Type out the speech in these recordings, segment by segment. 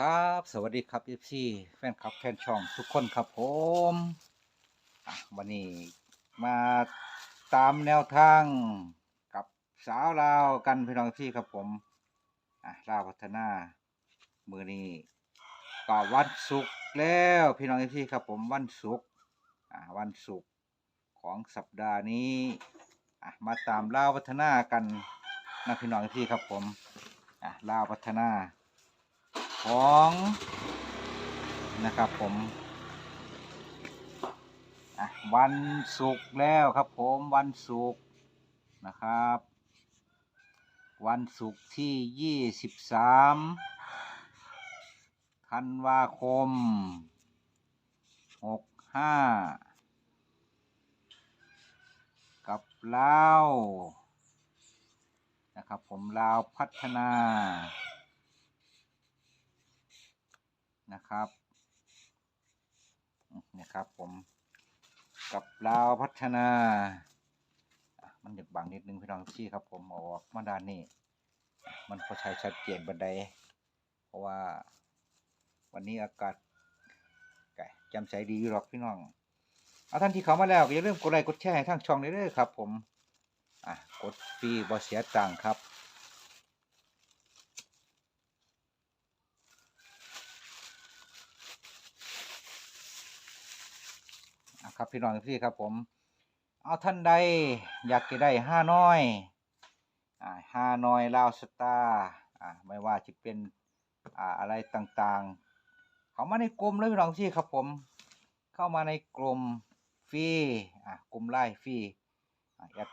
ครับ สวัสดีครับ FC แฟนคลับแฟนช่องทุกคนครับผมอะวันนี้มาตามแนวทางกับสาวลาวกันพี่น้องที่ครับผมอะลาวพัฒนา มือนี้ก็วันศุกร์แล้วพี่น้องที่ครับผมวันศุกร์อะวันศุกร์ของสัปดาห์นี้อะมาตามลาวพัฒนากันนะพี่น้องที่ครับผมอะลาวพัฒนา ของนะครับผมวันศุกร์แล้วครับผมวันศุกร์นะครับ วันศุกร์ที่ยี่สิบสามธันวาคมหกห้ากับลาวนะครับผมลาวพัฒนา นะครับอืมนะครับผมกับลาวพัฒนา มันอยากบังนิดนึงพี่น้องที่ครับผมออกมาด้านนี้อ่มันพอใช้ชัดเจนบันได เพราะว่าวันนี้อากาศไก่จำใสดีอยู่หรอกพี่น้อง เอาท่านที่เขามาแล้วก็อย่าลืมกดไลค์กดแชร์ให้ทางช่องนี้ด้วยครับ ผม อะกดฟรีบ่เสียตังครับ ครับพี่น้องพี่ครับผม เอาท่านใดอยากจะได้ห้าน้อยอ่าห้าน้อยลาวสตาร์อ่าไม่ว่าจะเป็นอ่าอะไรต่างๆ เข้ามาในกลุ่มเลยพี่น้องพี่ครับผม เข้ามาในกลุ่มฟรีอ่ากลุ่มไล่ฟรีอ่าแอด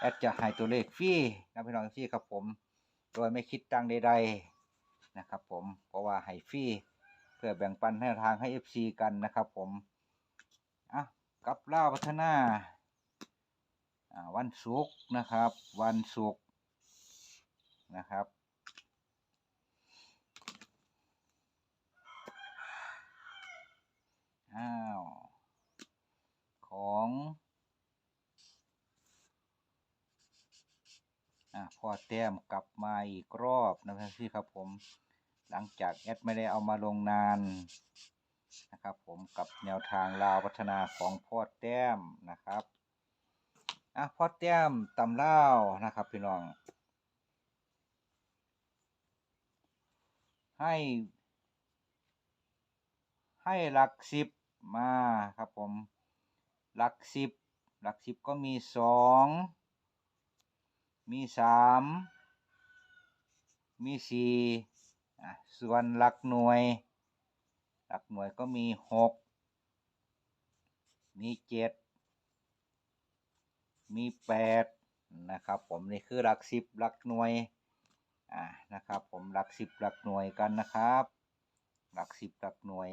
แอดจะให้ตัวเลขฟรีนะพี่น้องพี่ครับผม โดยไม่คิดตังใด ๆนะครับผมเพราะว่าให้ฟรีเพื่อแบ่งปันให้ทางให้ FC กันนะครับผม กับล่าพัฒนาวันศุกร์นะครับ วันศุกร์นะครับ อ้าว ของอะพอแต้มกลับมาอีกรอบนะครับพี่ครับผม หลังจากแอดไม่ได้เอามาลงนาน นะครับผมกับแนวทางลาวพัฒนาของพ่อแต้มนะครับอะพ่อแต้มตำเล่านะครับพี่น้อง ให้ ให้หลักสิบมาครับผมหลักสิบหลักสิบก็มีสองมีสามมีสี่ส่วนหลักหน่วย ลักหน่วยก็มีหกมีเจ็ดมีแปดนะครับ ผมนี่คือหลักสิบหลักหน่วยอ่านะครับ ผมหลักสิบหลักหน่วยกันนะครับ หลักสิบหลักหน่วย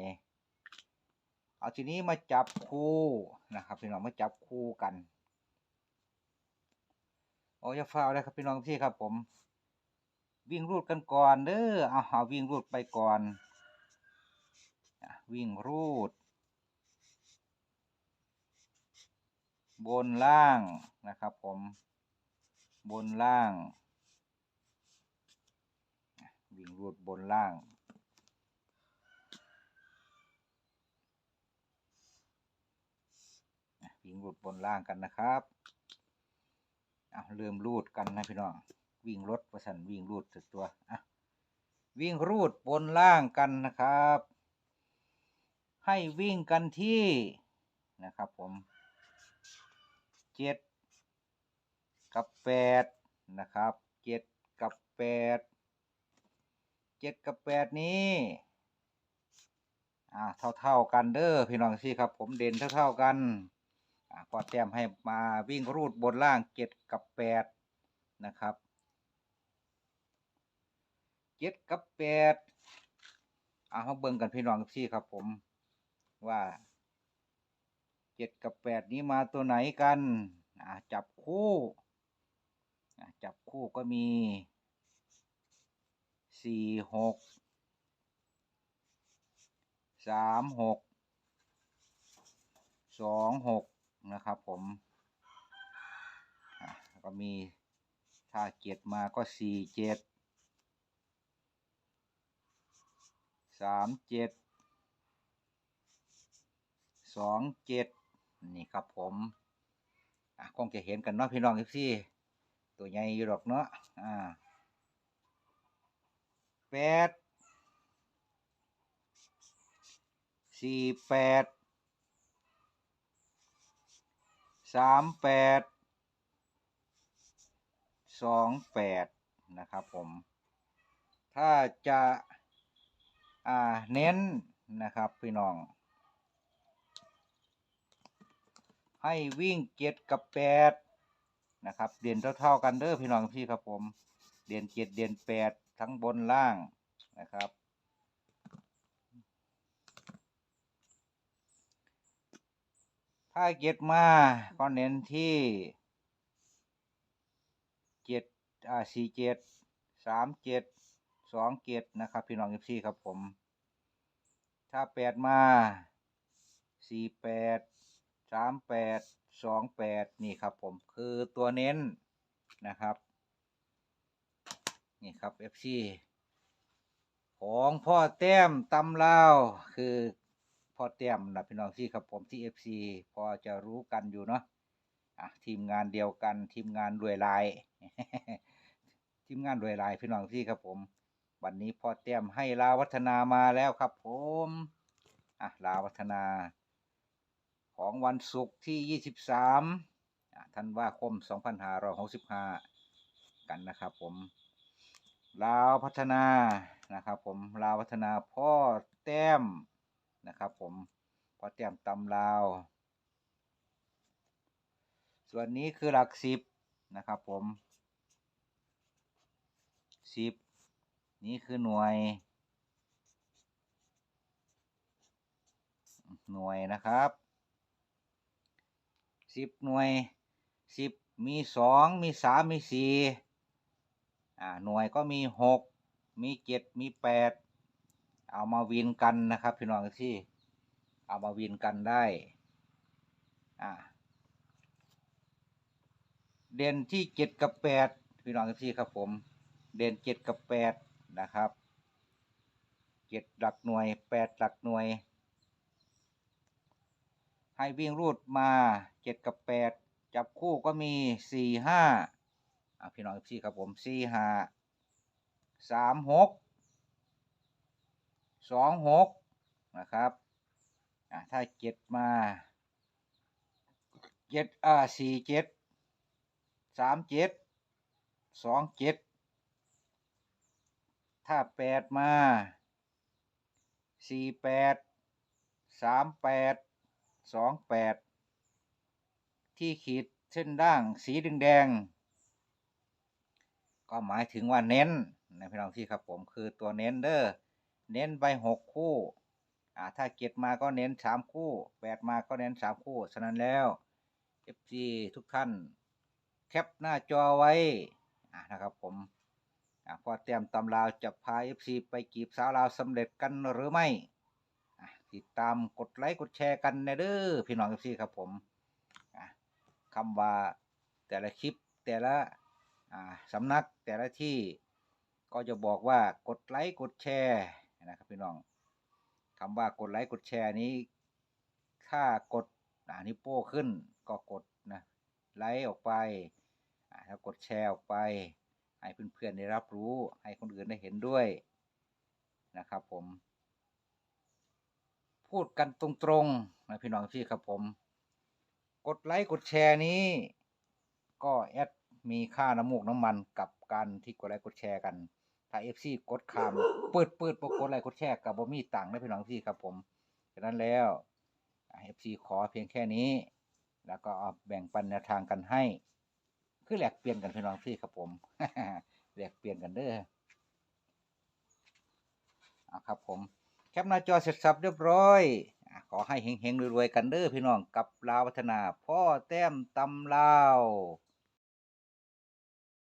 เอาทีนี้มาจับคู่นะครับพี่น้องมาจับคู่กันโอ้ยฟ้าวเลยครับพี่น้องที่ครับผม วิ่งรูดกันก่อนเด้อเอาเอาวิ่งรูดไปก่อน วิ่งรูด บนล่างนะครับผม บนล่าง วิ่งรูดบนล่างวิ่งรูดบนล่างกันนะครับเอะเริ่มรูดกันนะพี่น้อง วิ่งรถประสันวิ่งรูดสุดตัวอะวิ่งรูดบนล่างกันนะครับ ให้วิ่งกันที่นะครับผมเจ็ดกับแปดนะครับเจ็ดกับแปดเจ็ดกับแปดนี้อ่าเท่าเท่าๆกันเด้อพี่น้องที่ครับ ผมเด่นเท่าเท่าๆกันอ่าพอแต้มให้มาวิ่งรูดบนล่างเจ็ดกับแปดนะครับเจ็ดกับแปดอ่ามาเบิ่งกันพี่น้องที่ครับผม ว่าเจ็ดกับแปดนี้มาตัวไหนกันจับคู่จับคู่ก็มีสี่หกสามหกสองหกนะครับผมก็มีถ้าเจ็ดมาก็สี่เจ็ดสามเจ็ด สองเจ็ดนี่ครับผมอะคงจะเห็นกันเนาะพี่น้องพี่ตัวใหญ่อยู่ดอกเนาะอ่าแปดสี่แปดสามแปดสองแปดนะครับผม ถ้าจะ อ่า เน้นนะครับ พี่น้อง ให้วิ่งเจ็ดกับแปดนะครับ เด่นเท่าๆกันเด้อพี่น้องพี่ครับผม เด่นเจ็ดเด่นแปดทั้งบนล่างนะครับ ถ้าเจ็ดมาก็เน้นที่เจ็ดอ่าสี่เจ็ดสามเจ็ดสองเจ็ดนะครับพี่น้องพี่ครับผม ถ้าแปดมาสี่แปด สามแปดสองแปดนี่ครับผมคือตัวเน้นนะครับ นี่ครับ FC ของพ่อแต้มตำลาวคือพ่อแต้มนะพี่น้องที่ครับผมที่ FC พอจะรู้กันอยู่เนาะอะทีมงานเดียวกันทีมงานรวยลายทีมงานรวยลายพี่น้องที่ครับผม วันนี้พ่อแต้มให้ลาวัฒนามาแล้วครับผมอะลาวัฒนา ของวันศุกร์ที่ 23อะธันวาคม 2565 กันนะครับผม ลาวพัฒนานะครับผม ลาวพัฒนาพ่อแต้มนะครับผมพ่อแต้มตำลาว ส่วนนี้คือหลักสิบนะครับผมสิบนี่คือหน่วย หน่วยนะครับ สิบหน่วยสิบมีสองมีสามมีสี่อ่าหน่วยก็มีหกมีเจ็ดมีแปดเอามาวินกันนะครับพี่น้องที่เอามาวินกันได้อ่าเด่นที่เจ็ดกับแปดพี่น้องที่ครับผม เด่นเจ็ดกับแปดนะครับเจ็ดหลักหน่วยแปดหลักหน่วย ให้วิ่งรูดมาเจ็ดกับแปดจับคู่ก็มีสี่ห้าพี่น้องพี่ครับผมสี่ห้าสามหกสองหกนะครับถ้าเจ็ดมาเจ็ดอ่าสี่เจ็ดสามเจ็ดสองเจ็ดถ้าแปดมาสี่แปดสามแปด สองแปดที่ขีดเส้นด่างสีแดง ก็หมายถึงว่าเน้นนะพี่น้องที่ครับผมคือตัวเน้นเด้อเน้นไปหกคู่อ่าถ้าเก็ดมาก็เน้นสามคู่แปดมาก็เน้นสามคู่ฉะนั้นแล้ว FG ทุกท่าน แคปหน้าจอไว้อ่านะครับผมอ่าพอเตรียมตำราวจะพา FC ไปกีบสาวลาวสำเร็จกันหรือไม่ ติดตามกดไลค์กดแชร์กันนะเด้อพี่น้องพี่ครับผมคำว่าแต่ละคลิปแต่ละอ่าสำนักแต่ละที่ก็จะบอกว่ากดไลค์กดแชร์นะครับพี่น้องคำว่ากดไลค์กดแชร์นี้ถ้ากดอ่านิ้วโป้ขึ้นก็กดนะไลค์ออกไปถ้ากดแชร์ออกไป ให้เพื่อนๆได้รับรู้ ให้คนอื่นได้เห็นด้วยนะครับผม พูดกันตรงๆนะพี่น้องพี่ครับผม กดไลค์กดแชร์นี้ ก็แอดมีค่าน้ำมูกน้ำมันกับการที่กดไลค์กดแชร์กันถ้าเอฟซีกดคามเปิดเปิดปกดไลค์กดแชร์กับบ่มีตังนะพี่น้องพี่ครับผมฉะนั้นแล้วเอฟซีขอเพียงแค่นี้ แล้วก็แบ่งปันแนวทางกันให้ คือแลกเปลี่ยนกันพี่น้องพี่ครับผมแลกเปลี่ยนกันเด้อครับผม แคปหน้าจอเสร็จสับเรียบร้อย ขอให้เฮงๆรวยๆกันเด้อพี่น้องกับลาวพัฒนา พ่อแต้มตำลาว